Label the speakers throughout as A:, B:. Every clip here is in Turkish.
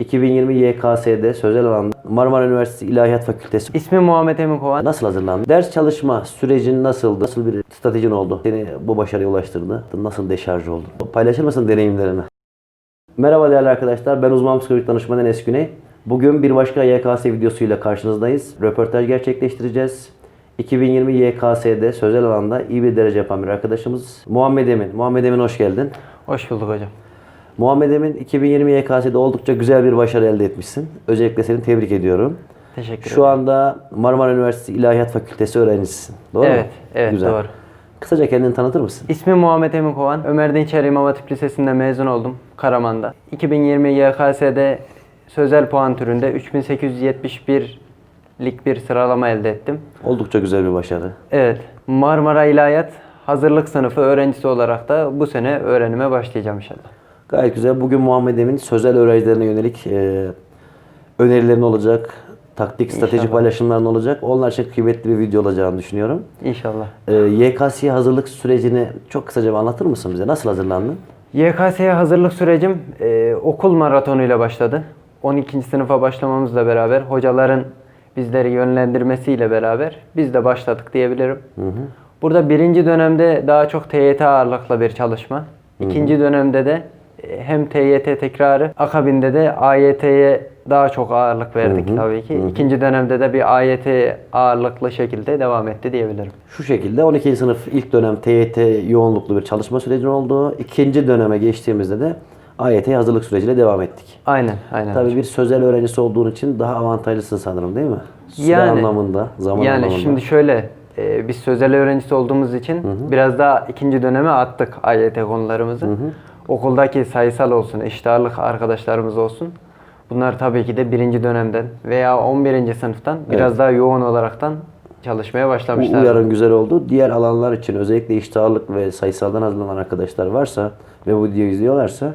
A: 2020 YKS'de sözel alanda Marmara Üniversitesi İlahiyat Fakültesi
B: İsmim Muhammed Emin Kovan.
A: Nasıl hazırlandın? Ders çalışma sürecin nasıldı? Nasıl bir stratejin oldu? Seni bu başarıya ulaştırdı? Nasıl deşarj oldun? Paylaşır mısın deneyimlerini? Merhaba değerli arkadaşlar. Ben uzman psikolojik danışman Enes Güney. Bugün bir başka YKS videosuyla karşınızdayız. Röportaj gerçekleştireceğiz. 2020 YKS'de sözel alanda iyi bir derece yapan bir arkadaşımız Muhammed Emin. Muhammed Emin hoş geldin.
B: Hoş bulduk hocam.
A: Muhammed Emin 2020 YKS'de oldukça güzel bir başarı elde etmişsin. Öncelikle seni tebrik ediyorum.
B: Teşekkür
A: Şu
B: ederim.
A: anda Marmara Üniversitesi İlahiyat Fakültesi öğrencisisin. Doğru mu?
B: Evet, evet
A: Güzel.
B: doğru.
A: Kısaca kendini tanıtır mısın?
B: İsmim Muhammed Emin Kovan. Ömer Dinçer İmam Hatip Lisesi'nde mezun oldum Karaman'da. 2020 YKS'de sözel puan türünde 3871'lik bir sıralama elde ettim.
A: Oldukça güzel bir başarı.
B: Evet, Marmara İlahiyat hazırlık sınıfı öğrencisi olarak da bu sene öğrenime başlayacağım inşallah.
A: Gayet güzel. Bugün Muhammed Emin sözel öğrencilerine yönelik e, önerilerin olacak, taktik, strateji
B: İnşallah.
A: paylaşımların olacak. Onlar için kıymetli bir video olacağını düşünüyorum.
B: İnşallah.
A: E, YKS'ye hazırlık sürecini çok kısaca bir anlatır mısın bize? Nasıl hazırlandın?
B: YKS'ye hazırlık sürecim e, okul maratonuyla başladı. 12. sınıfa başlamamızla beraber hocaların bizleri yönlendirmesiyle beraber biz de başladık diyebilirim. Burada birinci dönemde daha çok TYT ağırlıklı bir çalışma. İkinci dönemde de hem TYT tekrarı akabinde de AYT'ye daha çok ağırlık verdik tabii ki. İkinci dönemde de bir AYT ağırlıklı şekilde devam etti diyebilirim.
A: Şu şekilde 12. sınıf ilk dönem TYT yoğunluklu bir çalışma sürecin oldu. İkinci döneme geçtiğimizde de AYT hazırlık süreciyle devam ettik.
B: Aynen, aynen.
A: Tabii bir sözel öğrencisi olduğun için daha avantajlısın sanırım değil mi? Süre
B: Yani-
A: anlamında, zaman
B: yani
A: anlamında.
B: şimdi şöyle e, biz sözel öğrencisi olduğumuz için biraz daha ikinci döneme attık AYT konularımızı. Okuldaki sayısal olsun, eşit ağırlık arkadaşlarımız olsun. Bunlar tabii ki de birinci dönemden veya 11. sınıftan biraz daha yoğun olaraktan çalışmaya
A: Bu
B: başlamışlar.
A: uyarın güzel oldu. Diğer alanlar için özellikle iştahlık ve sayısaldan hazırlanan arkadaşlar varsa ve bu videoyu izliyorlarsa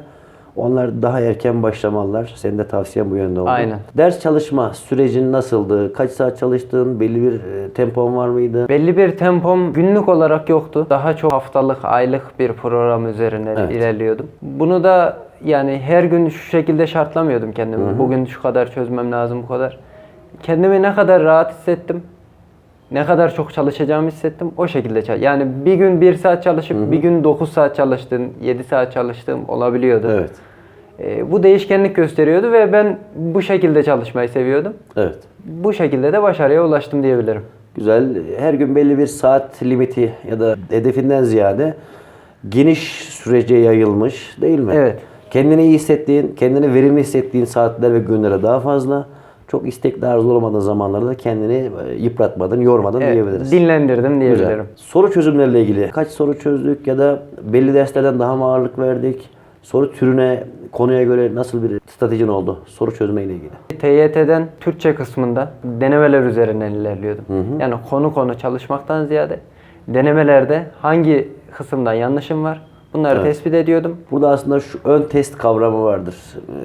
A: onlar daha erken başlamalılar. Senin de tavsiyen bu yönde oldu.
B: Aynen.
A: Ders çalışma sürecin nasıldı? Kaç saat çalıştın? Belli bir e, tempon var mıydı?
B: Belli bir tempom günlük olarak yoktu. Daha çok haftalık, aylık bir program üzerine
A: Evet.
B: ilerliyordum. Bunu da yani her gün şu şekilde şartlamıyordum kendimi. Bugün şu kadar çözmem lazım bu kadar. Kendimi ne kadar rahat hissettim, ne kadar çok çalışacağımı hissettim o şekilde çal. Yani bir gün bir saat çalışıp bir gün 9 saat çalıştığım, 7 saat çalıştığım olabiliyordu.
A: Evet.
B: Ee, bu değişkenlik gösteriyordu ve ben bu şekilde çalışmayı seviyordum.
A: Evet.
B: Bu şekilde de başarıya ulaştım diyebilirim.
A: Güzel. Her gün belli bir saat limiti ya da hedefinden ziyade geniş sürece yayılmış değil mi?
B: Evet.
A: Kendini iyi hissettiğin, kendini verimli hissettiğin saatler ve günlere daha fazla. Çok istekli arzu olamadığın zamanlarda da kendini e, yıpratmadın, yormadın
B: Evet,
A: diyebiliriz.
B: dinlendirdim
A: Güzel.
B: diyebilirim.
A: Soru çözümleriyle ilgili kaç soru çözdük ya da belli derslerden daha mı ağırlık verdik? Soru türüne, konuya göre nasıl bir stratejin oldu soru çözme ile ilgili?
B: TYT'den Türkçe kısmında denemeler üzerinden ilerliyordum. Yani konu konu çalışmaktan ziyade denemelerde hangi kısımdan yanlışım var bunları tespit ediyordum.
A: Burada aslında şu ön test kavramı vardır.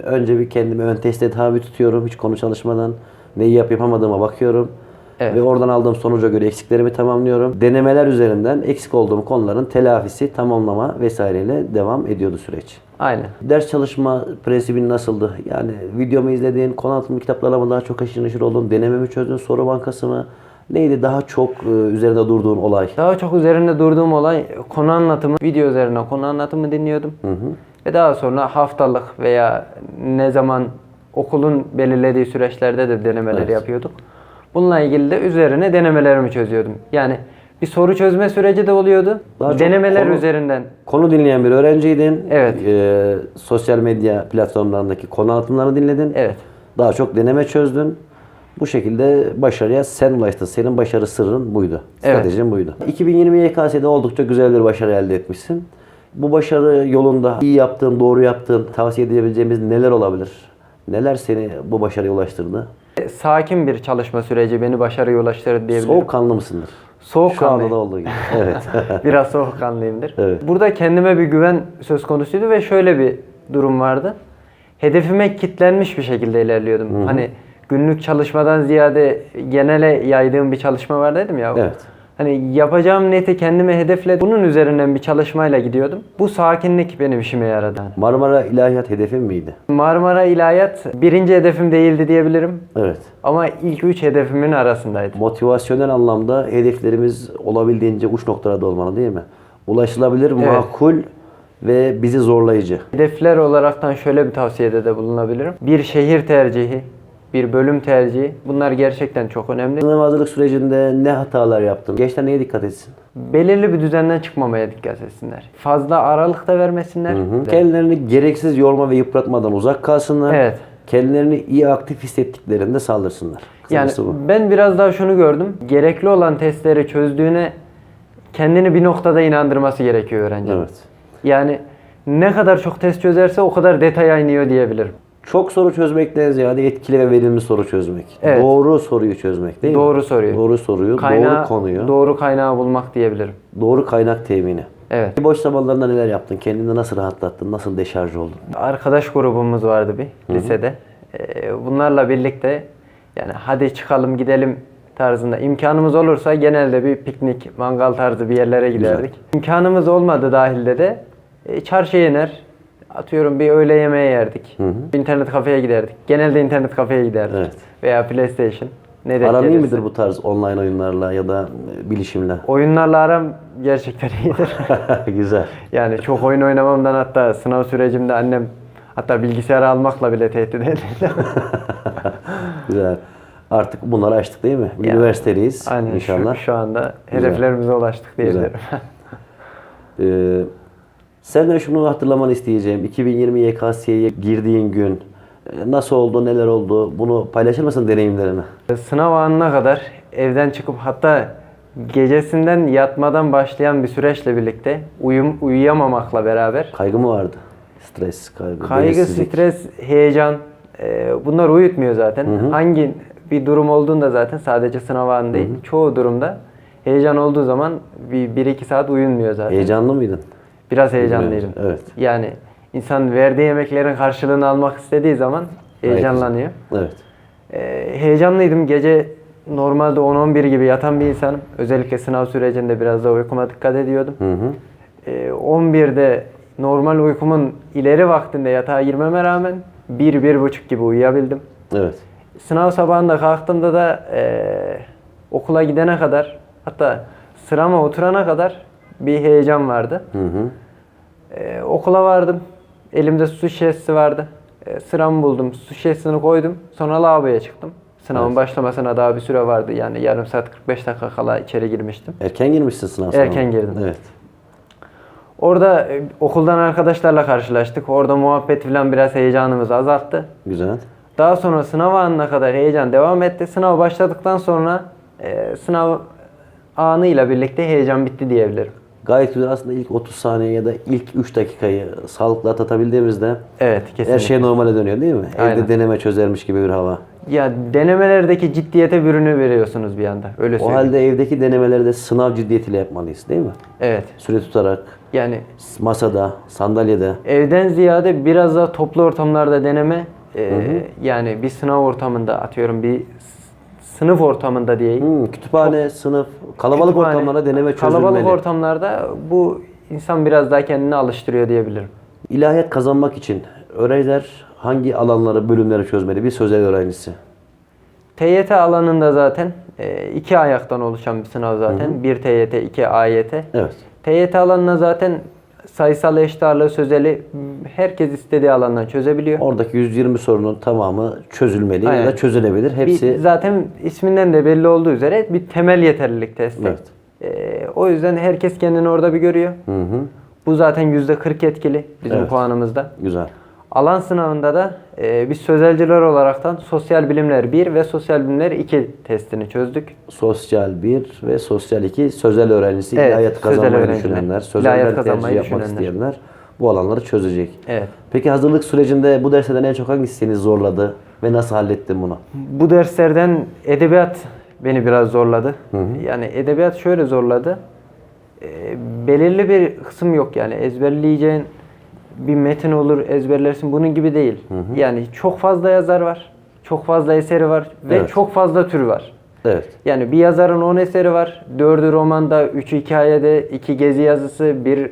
A: Önce bir kendimi ön teste tabi tutuyorum hiç konu çalışmadan. Neyi yap yapamadığıma bakıyorum.
B: Evet.
A: Ve oradan aldığım sonuca göre eksiklerimi tamamlıyorum. Denemeler üzerinden eksik olduğum konuların telafisi, tamamlama vesaireyle devam ediyordu süreç.
B: Aynen.
A: Ders çalışma prensibin nasıldı? Yani videomu izledin, konu anlatımı kitaplarla mı daha çok haşır neşir oldun? Deneme mi çözdün, soru bankası mı? Neydi daha çok e, üzerinde durduğun olay?
B: Daha çok üzerinde durduğum olay konu anlatımı, video üzerine konu anlatımı dinliyordum. Ve daha sonra haftalık veya ne zaman okulun belirlediği süreçlerde de denemeleri
A: Evet.
B: yapıyorduk. Bununla ilgili de üzerine denemelerimi çözüyordum. Yani bir soru çözme süreci de oluyordu.
A: Daha
B: Denemeler
A: konu-
B: üzerinden
A: Konu dinleyen bir öğrenciydin.
B: Evet.
A: E, sosyal medya platformlarındaki konu anlatımlarını dinledin.
B: Evet.
A: Daha çok deneme çözdün. Bu şekilde başarıya sen ulaştın. Senin başarı sırrın buydu.
B: Evet.
A: Stratejin buydu. 2020 YKS'de oldukça güzel bir başarı elde etmişsin. Bu başarı yolunda iyi yaptığın, doğru yaptığın, tavsiye edebileceğimiz neler olabilir? Neler seni bu başarıya ulaştırdı?
B: sakin bir çalışma süreci beni başarıya ulaştırdı diyebilirim.
A: Soğukkanlı mısındır? Şu anda da olduğu gibi. Evet.
B: Biraz soğukkanlıyımdır.
A: Evet.
B: Burada kendime bir güven söz konusuydu ve şöyle bir durum vardı. Hedefime kitlenmiş bir şekilde ilerliyordum. Hani günlük çalışmadan ziyade genele yaydığım bir çalışma var dedim ya.
A: Evet.
B: Hani yapacağım neti kendime hedefle bunun üzerinden bir çalışmayla gidiyordum. Bu sakinlik benim işime yaradı.
A: Marmara İlahiyat hedefin miydi?
B: Marmara İlahiyat birinci hedefim değildi diyebilirim.
A: Evet.
B: Ama ilk üç hedefimin arasındaydı.
A: Motivasyonel anlamda hedeflerimiz olabildiğince uç noktalarda olmalı değil mi? Ulaşılabilir, makul ve bizi zorlayıcı.
B: Hedefler olaraktan şöyle bir tavsiyede de bulunabilirim. Bir şehir tercihi, bir bölüm tercihi bunlar gerçekten çok önemli.
A: Sınav hazırlık sürecinde ne hatalar yaptın? Gençler neye dikkat etsin?
B: Belirli bir düzenden çıkmamaya dikkat etsinler. Fazla aralık da vermesinler.
A: Kendilerini gereksiz yorma ve yıpratmadan uzak kalsınlar.
B: Evet.
A: Kendilerini iyi aktif hissettiklerinde saldırsınlar.
B: Yani
A: bu.
B: ben biraz daha şunu gördüm. Gerekli olan testleri çözdüğüne kendini bir noktada inandırması gerekiyor öğrencinin.
A: Evet.
B: Yani ne kadar çok test çözerse o kadar detaya iniyor diyebilirim.
A: Çok soru çözmekten ziyade etkili ve verimli soru çözmek.
B: Evet.
A: Doğru soruyu çözmek değil mi?
B: Doğru soruyu.
A: Doğru soruyu,
B: Kaynağı,
A: doğru konuyu, doğru,
B: doğru kaynağı bulmak diyebilirim.
A: kaynak temini.
B: Evet.
A: Boş zamanlarında neler yaptın? Kendini nasıl rahatlattın? Nasıl deşarj oldun?
B: Arkadaş grubumuz vardı bir lisede. Ee, bunlarla birlikte yani hadi çıkalım gidelim tarzında imkanımız olursa genelde bir piknik, mangal tarzı bir yerlere giderdik. İmkanımız olmadı dahilde de e, çarşıya iner. Atıyorum bir öğle yemeği yerdik. İnternet kafeye giderdik. Genelde internet kafeye giderdik.
A: Evet.
B: Veya PlayStation. Ne denk
A: Aran iyi
B: gelirse.
A: midir bu tarz online oyunlarla ya da e, bilişimle?
B: Oyunlarla aram gerçekten iyidir.
A: Güzel.
B: Yani çok oyun oynamamdan hatta sınav sürecimde annem hatta bilgisayarı almakla bile tehdit edildi.
A: Güzel. Artık bunları açtık değil mi?
B: Ya,
A: Üniversiteliyiz
B: Aynen
A: inşallah.
B: Şu, şu anda hedeflerimize ulaştık diyebilirim.
A: Ee, senden şunu hatırlamanı isteyeceğim. 2020 YKS'ye girdiğin gün e, nasıl oldu, neler oldu? Bunu paylaşır mısın deneyimlerini?
B: Sınav anına kadar evden çıkıp hatta gecesinden yatmadan başlayan bir süreçle birlikte uyum uyuyamamakla beraber
A: Kaygı mı vardı? Stres, kaygı,
B: kaygı, stres, heyecan e, bunlar uyutmuyor zaten. Hangi bir durum olduğunda zaten sadece sınav anı değil. Çoğu durumda heyecan olduğu zaman bir, bir iki saat uyunmuyor zaten.
A: Heyecanlı mıydın?
B: Biraz heyecanlıydım.
A: Evet.
B: Yani insan verdiği yemeklerin karşılığını almak istediği zaman heyecanlanıyor.
A: Evet.
B: Ee, heyecanlıydım. Gece normalde 10-11 gibi yatan bir insanım. Özellikle sınav sürecinde biraz da uykuma dikkat ediyordum.
A: Hı hı.
B: Ee, 11'de normal uykumun ileri vaktinde yatağa girmeme rağmen 1-1.30 gibi uyuyabildim.
A: Evet.
B: Sınav sabahında kalktığımda da eee, okula gidene kadar hatta sırama oturana kadar bir heyecan vardı.
A: Hı hı.
B: Eee, okula vardım. Elimde su şişesi vardı. Eee, sıramı buldum. Su şişesini koydum. Sonra lavaboya çıktım. Sınavın başlamasına daha bir süre vardı. Yani yarım saat 45 dakika kala içeri girmiştim.
A: Erken girmişsin sınav
B: Erken
A: sınavına.
B: girdim.
A: Evet.
B: Orada e, okuldan arkadaşlarla karşılaştık. Orada muhabbet falan biraz heyecanımızı azalttı.
A: Güzel.
B: Daha sonra sınav anına kadar heyecan devam etti. Sınav başladıktan sonra e, sınav anıyla birlikte heyecan bitti diyebilirim.
A: Gayet güzel. Aslında ilk 30 saniye ya da ilk 3 dakikayı sağlıklı atlatabildiğimizde
B: Evet kesinlikle.
A: her şey normale dönüyor değil mi?
B: Aynen.
A: Evde deneme çözermiş gibi bir hava.
B: Ya denemelerdeki ciddiyete bürünü veriyorsunuz bir anda. Öyle
A: O halde evdeki denemeleri de sınav ciddiyetiyle yapmalıyız değil mi?
B: Evet.
A: Süre tutarak,
B: Yani
A: masada, sandalyede.
B: evden ziyade biraz daha toplu ortamlarda deneme e, yani bir sınav ortamında atıyorum bir sınıf ortamında diyeyim.
A: Hmm, kütüphane, sınıf, kalabalık
B: Kütüphane,
A: ortamlarda deneme çözülmeli.
B: Kalabalık ortamlarda bu insan biraz daha kendini alıştırıyor diyebilirim.
A: İlahiyat kazanmak için öğrenciler hangi alanları, bölümleri çözmeli? Bir sözel öğrencisi.
B: TYT alanında zaten e, iki ayaktan oluşan bir sınav zaten. Bir TYT, iki AYT.
A: Evet.
B: TYT alanına zaten sayısal eşit ağırlığı sözeli m, herkes istediği alandan çözebiliyor.
A: Oradaki 120 sorunun tamamı çözülmeli ya
B: Aynen.
A: da çözülebilir. Hepsi
B: Bir, zaten isminden de belli olduğu üzere bir temel yeterlilik testi.
A: Evet.
B: E, o yüzden herkes kendini orada bir görüyor.
A: Hı hı.
B: Bu zaten %40 etkili bizim
A: Evet.
B: puanımızda.
A: Güzel.
B: Alan sınavında da e, biz sözelciler olaraktan sosyal bilimler 1 ve sosyal bilimler 2 testini çözdük.
A: Sosyal 1 ve sosyal 2 sözel öğrencisi
B: Evet,
A: ilahiyat
B: sözel
A: kazanmayı
B: öğrenciler.
A: düşünenler, sözel tercih yapmak isteyenler bu alanları çözecek.
B: Evet.
A: Peki hazırlık sürecinde bu derslerden en çok hangisi seni zorladı ve nasıl hallettin bunu?
B: Bu derslerden edebiyat beni biraz zorladı. Yani edebiyat şöyle zorladı. E, belirli bir kısım yok yani ezberleyeceğin bir metin olur ezberlersin bunun gibi değil. Yani çok fazla yazar var. Çok fazla eseri var ve
A: Evet.
B: çok fazla tür var.
A: Evet.
B: Yani bir yazarın 10 eseri var. 4'ü romanda, 3'ü hikayede, 2 gezi yazısı, bir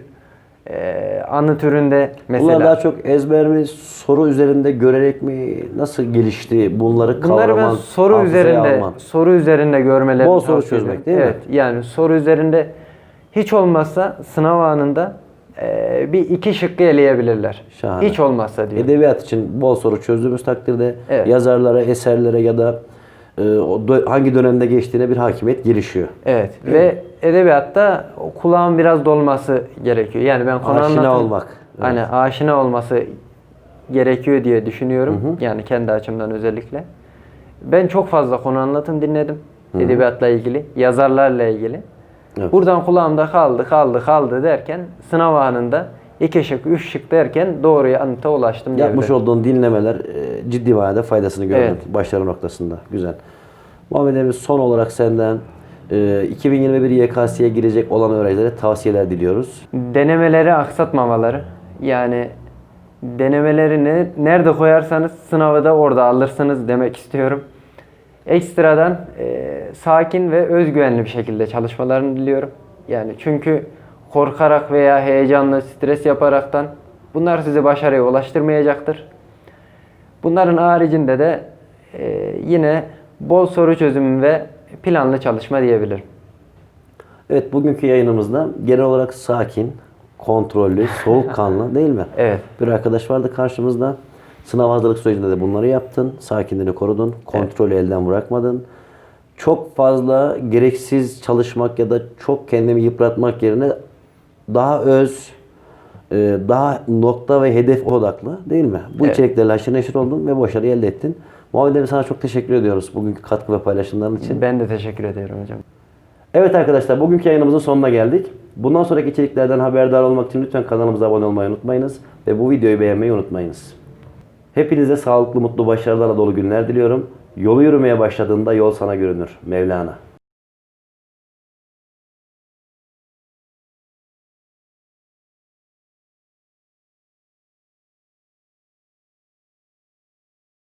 B: e, anı türünde mesela.
A: Bunlar daha çok ezber mi, soru üzerinde görerek mi, nasıl gelişti bunları
B: Bunları ben
A: kavraman,
B: soru üzerinde
A: alman?
B: soru üzerinde görmelerini
A: Bol soru çözmek değil mi?
B: Evet. Yani soru üzerinde hiç olmazsa sınav anında e, bir iki şıkkı eleyebilirler.
A: Şahane.
B: Hiç olmazsa diyor.
A: Edebiyat için bol soru çözdüğümüz takdirde
B: Evet.
A: yazarlara, eserlere ya da e, hangi dönemde geçtiğine bir hakimiyet gelişiyor.
B: Evet. Ve edebiyatta o kulağın biraz dolması gerekiyor. Yani ben konu
A: Aşina
B: anlatım-
A: olmak.
B: Hani aşina olması gerekiyor diye düşünüyorum. Yani kendi açımdan özellikle. Ben çok fazla konu anlatım dinledim. Edebiyatla ilgili, yazarlarla ilgili.
A: Evet.
B: Buradan kulağımda kaldı, kaldı, kaldı derken sınav anında iki şık, üç şık derken doğru yanıta ulaştım
A: Yapmış
B: diyebilirim.
A: olduğun dinlemeler e, ciddi manada faydasını gördün
B: Evet.
A: başarı noktasında. Güzel. Muhammed Emre son olarak senden e, 2021 YKS'ye girecek olan öğrencilere tavsiyeler diliyoruz.
B: Denemeleri aksatmamaları. Yani denemelerini nerede koyarsanız sınavı da orada alırsınız demek istiyorum. Ekstradan e, sakin ve özgüvenli bir şekilde çalışmalarını diliyorum. Yani çünkü korkarak veya heyecanlı, stres yaparaktan bunlar sizi başarıya ulaştırmayacaktır. Bunların haricinde de e, yine bol soru çözümü ve planlı çalışma diyebilirim.
A: Evet bugünkü yayınımızda genel olarak sakin, kontrollü, soğukkanlı değil mi?
B: Evet.
A: Bir arkadaş vardı karşımızda. Sınav hazırlık sürecinde de bunları yaptın. Sakinliğini korudun. Kontrolü elden bırakmadın. Çok fazla gereksiz çalışmak ya da çok kendimi yıpratmak yerine daha öz, e, daha nokta ve hedef odaklı değil mi? Bu
B: Evet.
A: içeriklerle haşır neşir oldun ve başarı elde ettin. Muhammed Emre sana çok teşekkür ediyoruz bugünkü katkı ve paylaşımların için.
B: Ben de teşekkür ediyorum hocam.
A: Evet arkadaşlar bugünkü yayınımızın sonuna geldik. Bundan sonraki içeriklerden haberdar olmak için lütfen kanalımıza abone olmayı unutmayınız. Ve bu videoyu beğenmeyi unutmayınız. Hepinize sağlıklı, mutlu, başarılarla dolu günler diliyorum. Yolu yürümeye başladığında yol sana görünür. Mevlana.